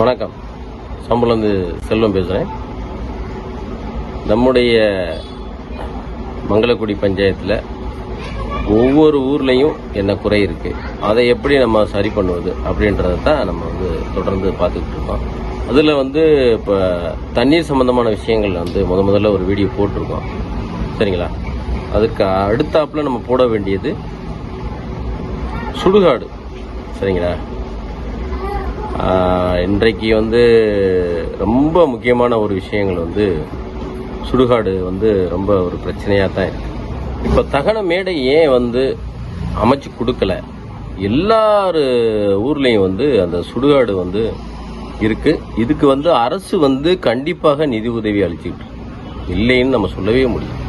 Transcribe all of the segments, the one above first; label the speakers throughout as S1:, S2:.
S1: வணக்கம். சம்பளந்து செல்வம் பேசுகிறேன் நம்முடைய மங்களக்குடி பஞ்சாயத்தில் ஒவ்வொரு ஊர்லேயும் என்ன குறை இருக்குது அதை எப்படி நம்ம சரி பண்ணுவது அப்படின்றத தான் நம்ம வந்து தொடர்ந்து பார்த்துக்கிட்டு இருக்கோம். அதில் வந்து இப்போ தண்ணீர் சம்மந்தமான விஷயங்கள் வந்து முத முதல்ல ஒரு வீடியோ போட்டிருக்கோம். சரிங்களா? அதுக்கு அடுத்தாப்புல நம்ம போட வேண்டியது சுடுகாடு. சரிங்களா? இன்றைக்கு வந்து ரொம்ப முக்கியமான ஒரு விஷயங்கள் வந்து சுடுகாடு வந்து ரொம்ப ஒரு பிரச்சனையாக தான் இருக்கு. இப்போ தகன மேடை ஏன் வந்து அமைச்சு கொடுக்கல? எல்லாரு ஊர்லேயும் வந்து அந்த சுடுகாடு வந்து இருக்கு. இதுக்கு வந்து அரசு வந்து கண்டிப்பாக நிதி உதவி அளிச்சுக்கிட்டு இல்லைன்னு நம்ம சொல்லவே முடியும்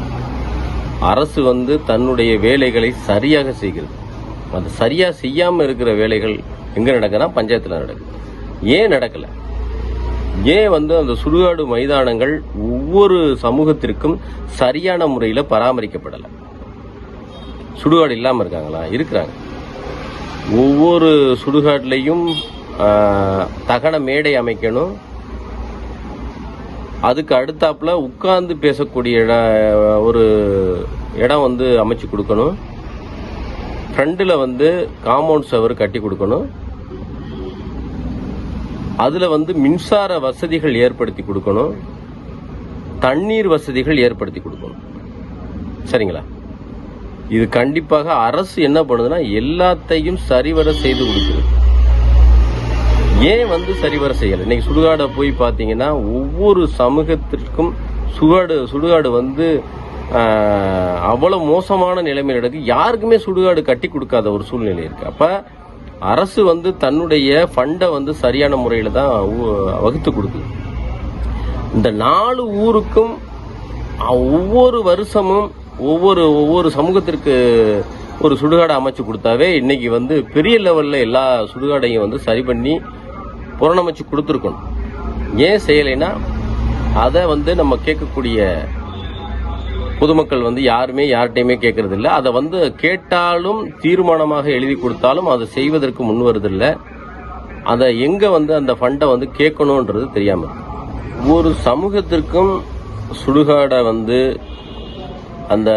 S1: அரசு வந்து தன்னுடைய வேலைகளை சரியாக செய்கிறது. அது சரியாக செய்யாமல் இருக்கிற வேலைகள் எங்கே நடக்குதுன்னா பஞ்சாயத்தில் நடக்குது. ஏன் நடக்கலை? ஏன் வந்து அந்த சுடுகாடு மைதானங்கள் ஒவ்வொரு சமூகத்திற்கும் சரியான முறையில் பராமரிக்கப்படலை? சுடுகாடு இல்லாமல் இருக்காங்களா? இருக்கிறாங்க. ஒவ்வொரு சுடுகாட்லேயும் தகன மேடை அமைக்கணும். அதுக்கு அடுத்தாப்புல உட்கார்ந்து பேசக்கூடிய இடம் ஒரு இடம் வந்து அமைச்சு கொடுக்கணும். ஃப்ரண்டில் வந்து காம்பவுண்ட் சவர் கட்டி கொடுக்கணும். அதில் வந்து மின்சார வசதிகள் ஏற்படுத்தி கொடுக்கணும். தண்ணீர் வசதிகள் ஏற்படுத்தி கொடுக்கணும். சரிங்களா? இது கண்டிப்பாக அரசு என்ன பண்ணுதுன்னா எல்லாத்தையும் சரிவர செய்து கொடுக்குது. ஏன் வந்து சரிவர செய்யலை? இன்னைக்கு சுடுகாடை போய் பார்த்தீங்கன்னா ஒவ்வொரு சமூகத்திற்கும் சுடுகாடு சுடுகாடு வந்து அவ்வளோ மோசமான நிலைமையில் இருக்குது யாருக்குமே சுடுகாடு கட்டி கொடுக்காத ஒரு சூழ்நிலை இருக்குது அப்போ அரசு வந்து தன்னுடைய ஃபண்டை வந்து சரியான முறையில் தான் வகுத்து கொடுக்குது. இந்த நாலு ஊருக்கும் ஒவ்வொரு வருஷமும் ஒவ்வொரு ஒவ்வொரு சமூகத்திற்கு ஒரு சுடுகாடை அமைச்சு கொடுத்தாவே இன்னைக்கு வந்து பெரிய லெவலில் எல்லா சுடுகாடையும் வந்து சரி பண்ணி புறணமைச்சு கொடுத்துருக்கணும். ஏன் செய்யலைன்னா அதை வந்து நம்ம கேட்கக்கூடிய பொதுமக்கள் வந்து யாருமே யார்கிட்டயுமே கேட்கறது இல்லை அதை வந்து கேட்டாலும் தீர்மானமாக எழுதி கொடுத்தாலும் அதை செய்வதற்கு முன் வருதில்லை. அதை எங்கே வந்து அந்த ஃபண்டை வந்து கேட்கணுன்றது தெரியாமல் ஒரு ஒவ்வொரு சமூகத்திற்கும் சுடுகாடை வந்து அந்த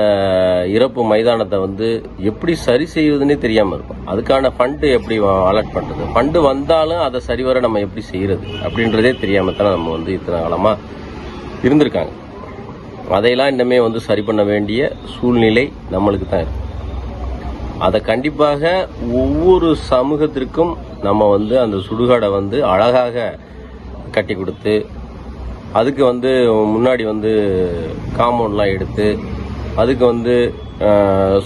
S1: இறப்பு மைதானத்தை வந்து எப்படி சரி செய்வதுன்னே தெரியாமல் இருக்கும். அதுக்கான ஃபண்டு எப்படி அலர்ட் பண்ணுறது ஃபண்டு வந்தாலும் அதை சரிவர நம்ம எப்படி செய்கிறது அப்படின்றதே தெரியாமல் தான் நம்ம வந்து இத்தனை காலமாக இருந்திருக்காங்க. அதையெல்லாம் இன்னமே வந்து சரி பண்ண வேண்டிய சூழ்நிலை நம்மளுக்கு தான் இருக்கு. அதை கண்டிப்பாக ஒவ்வொரு சமூகத்திற்கும் நம்ம வந்து அந்த சுடுகாடை வந்து அழகாக கட்டி கொடுத்து அதுக்கு வந்து முன்னாடி வந்து காம்பவுண்ட்லாம் எடுத்து அதுக்கு வந்து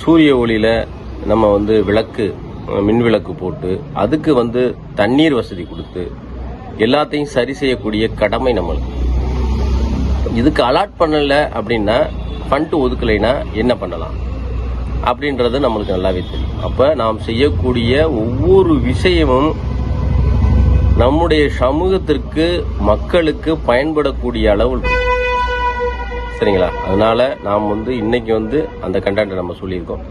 S1: சூரிய ஒளியில் நம்ம வந்து விளக்கு மின் விளக்கு போட்டு அதுக்கு வந்து தண்ணீர் வசதி கொடுத்து எல்லாத்தையும் சரி செய்யக்கூடிய கடமை நம்மளுக்கு. இதுக்கு அலாட் பண்ணல அப்படின்னா ஃபண்ட் ஒதுக்கலைன்னா என்ன பண்ணலாம்? அப்படின்றது நம்மளுக்கு நல்லாவே தெரியும். அப்போ நாம் செய்யக்கூடிய ஒவ்வொரு விஷயமும் நம்முடைய சமூகத்திற்கு மக்களுக்கு பயன்படக்கூடிய அளவு சரிங்களா? அதனால நாம் வந்து இன்னைக்கு வந்து அந்த கண்டென்ட்டை நம்ம சொல்லியிருக்கோம்.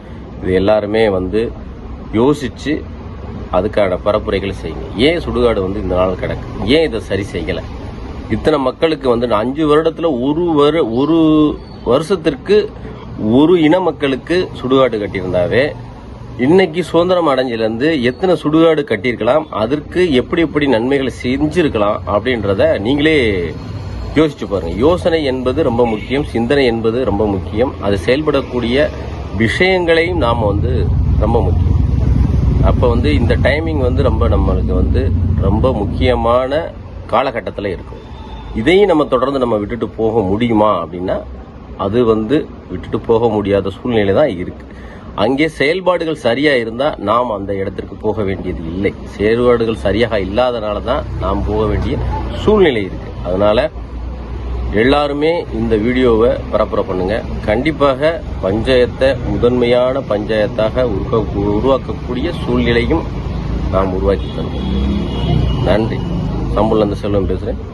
S1: இது எல்லாருமே வந்து யோசித்து அதுக்கான பரப்புரைகளை செய்யுங்க. ஏன் சுடுகாடு வந்து இந்த நாள் கிடக்கு? ஏன் இதை சரி செய்யலை? இத்தனை மக்களுக்கு வந்து நான் அஞ்சு வருடத்தில் ஒரு வரு ஒரு வருஷத்திற்கு ஒரு இன மக்களுக்கு சுடுகாடு கட்டியிருந்தாவே இன்னைக்கு சுதந்திரம் அடைஞ்சிலேருந்து எத்தனை சுடுகாடு கட்டியிருக்கலாம் அதற்கு எப்படி எப்படி நன்மைகளை செஞ்சிருக்கலாம் அப்படின்றத நீங்களே யோசிச்சு பாருங்க. யோசனை என்பது ரொம்ப முக்கியம் சிந்தனை என்பது ரொம்ப முக்கியம். அது செயல்படக்கூடிய விஷயங்களையும் நாம் வந்து ரொம்ப முக்கியம். அப்போ வந்து இந்த டைமிங் வந்து ரொம்ப நம்மளுக்கு வந்து ரொம்ப முக்கியமான காலகட்டத்தில் இருக்கும். இதையும் நம்ம தொடர்ந்து நம்ம விட்டுட்டு போக முடியுமா அப்படின்னா அது வந்து விட்டுட்டு போக முடியாத சூழ்நிலை தான் இருக்கு. அங்கே செயல்பாடுகள் சரியாக இருந்தால் நாம் அந்த இடத்திற்கு போக வேண்டியது இல்லை. செயல்பாடுகள் சரியாக இல்லாதனால தான் நாம் போக வேண்டிய சூழ்நிலை இருக்கு. அதனால எல்லாருமே இந்த வீடியோவை பரப்புரை பண்ணுங்க. கண்டிப்பாக பஞ்சாயத்தை முதன்மையான பஞ்சாயத்தாக உருவாக்க- உருவாக்கக்கூடிய சூழ்நிலையும் நாம் உருவாக்கி தருவோம். நன்றி. சம்பளம் செல்வம் பேசுகிறேன்